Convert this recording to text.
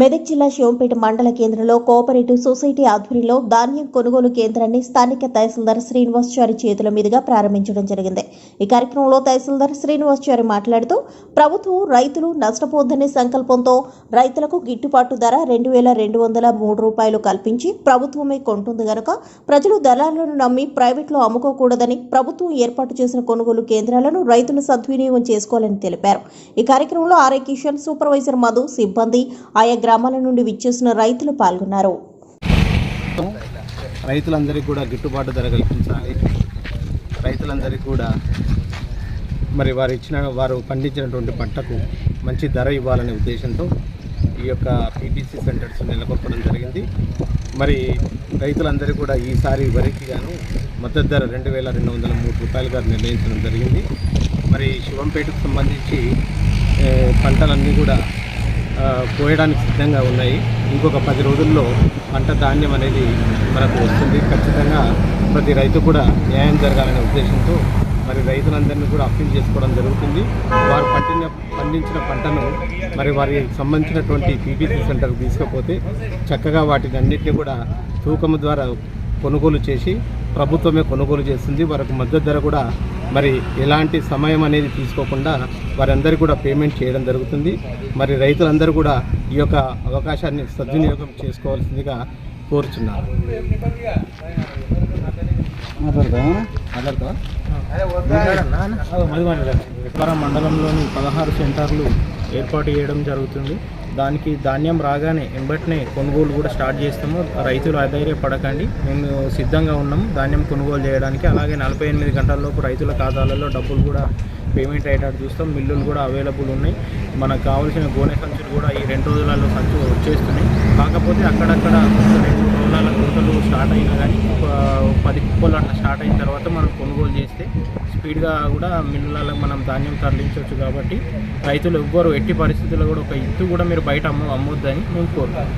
మెదక్ జిల్లా శివంపేట మండల కేంద్రంలో కోఆపరేటివ్ సొసైటీ ఆధ్వర్యంలో ధాన్యం కొనుగోలు కేంద్రాన్ని స్థానిక తహసీల్దార్ శ్రీనివాసచారి చేతుల మీదుగా ప్రారంభించడం జరిగింది. ఈ కార్యక్రమంలో తహసీల్దార్ శ్రీనివాసచారి మాట్లాడుతూ ప్రభుత్వం రైతులు నష్టపోద్దనే సంకల్పంతో రైతులకు గిట్టుబాటు ధర రెండు వేల రెండు వందల మూడు రూపాయలు కల్పించి ప్రభుత్వమే కొంటుంది గనుక ప్రజలు దళాలను నమ్మి ప్రైవేట్లో అమ్ముకోకూడదని ప్రభుత్వం ఏర్పాటు చేసిన కొనుగోలు కేంద్రాలను రైతులు సద్వినియోగం చేసుకోవాలని తెలిపారు. ఈ కార్యక్రమంలో ఆర్ఏ కిషన్ సూపర్వైజర్ మధు సిబ్బంది ఆయా గ్రామాల నుండి విచ్చేసిన రైతులు పాల్గొన్నారు. రైతులందరికీ కూడా గిట్టుబాటు ధర కల్పించాలి. రైతులందరికీ కూడా మరి వారు ఇచ్చిన వారు పండించినటువంటి పంటకు మంచి ధర ఇవ్వాలనే ఉద్దేశంతో ఈ యొక్క పీపీసీ సెంటర్స్ నెలకొల్పడం జరిగింది. మరి రైతులందరూ కూడా ఈసారి వరికి గాను మద్దతు ధర రెండు వేల రెండు వందల మూడు రూపాయలు గారు నిర్ణయించడం జరిగింది. మరి శివంపేటకు సంబంధించి పంటలన్నీ కూడా కోయడానికి సిద్ధంగా ఉన్నాయి. ఇంకొక పది రోజుల్లో పంట ధాన్యం అనేది మనకు వస్తుంది. ఖచ్చితంగా ప్రతి రైతు కూడా న్యాయం జరగాలనే ఉద్దేశంతో మరి రైతులందరినీ కూడా అప్పీల్ చేసుకోవడం జరుగుతుంది. వారు పండిన పండించిన పంటను మరి వారికి సంబంధించినటువంటి పీపీసీ సెంటర్కి తీసుకపోతే చక్కగా వాటిని అన్నింటినీ కూడా తూకము ద్వారా కొనుగోలు చేసి ప్రభుత్వమే కొనుగోలు చేసింది. వారికి మద్దతు ధర కూడా మరి ఎలాంటి సమయం అనేది తీసుకోకుండా వారందరికీ కూడా పేమెంట్ చేయడం జరుగుతుంది. మరి రైతులందరూ కూడా ఈ యొక్క అవకాశాన్ని సద్వినియోగం చేసుకోవాల్సిందిగా కోరుచున్నారు వికారం మండలంలోని పదహారు సెంటర్లు ఏర్పాటు చేయడం జరుగుతుంది. దానికి ధాన్యం రాగానే ఎంబటినే కొనుగోలు కూడా స్టార్ట్ చేస్తాము. రైతులు అధైర్యపడకండి. మేము సిద్ధంగా ఉన్నాము. ధాన్యం కొనుగోలు చేయడానికి. అలాగే నలభై ఎనిమిది గంటలలోపు రైతుల ఖాతాలలో డబ్బులు కూడా పేమెంట్ అయ్యేటట్టు చూస్తాం. మిల్లులు కూడా అవైలబుల్ ఉన్నాయి. మనకు కావాల్సిన గోనె సంచులు కూడా ఈ రెండు రోజులలో సంచు వచ్చేస్తున్నాయి. కాకపోతే అక్కడక్కడ ఒక రెండు రోజుల స్టార్ట్ అయినా కానీ ఒక పది కుప్పలు అట్లా స్టార్ట్ అయిన తర్వాత మనం కొనుగోలు చేస్తే స్పీడ్గా కూడా మిల్లులలో మనం ధాన్యం తరలించవచ్చు కాబట్టి రైతులు ఎవ్వరు ఎట్టి పరిస్థితుల్లో కూడా ఒక ఇత్తు కూడా మీరు బయట అమ్మ అమ్మొద్దని నేను కోరుతాను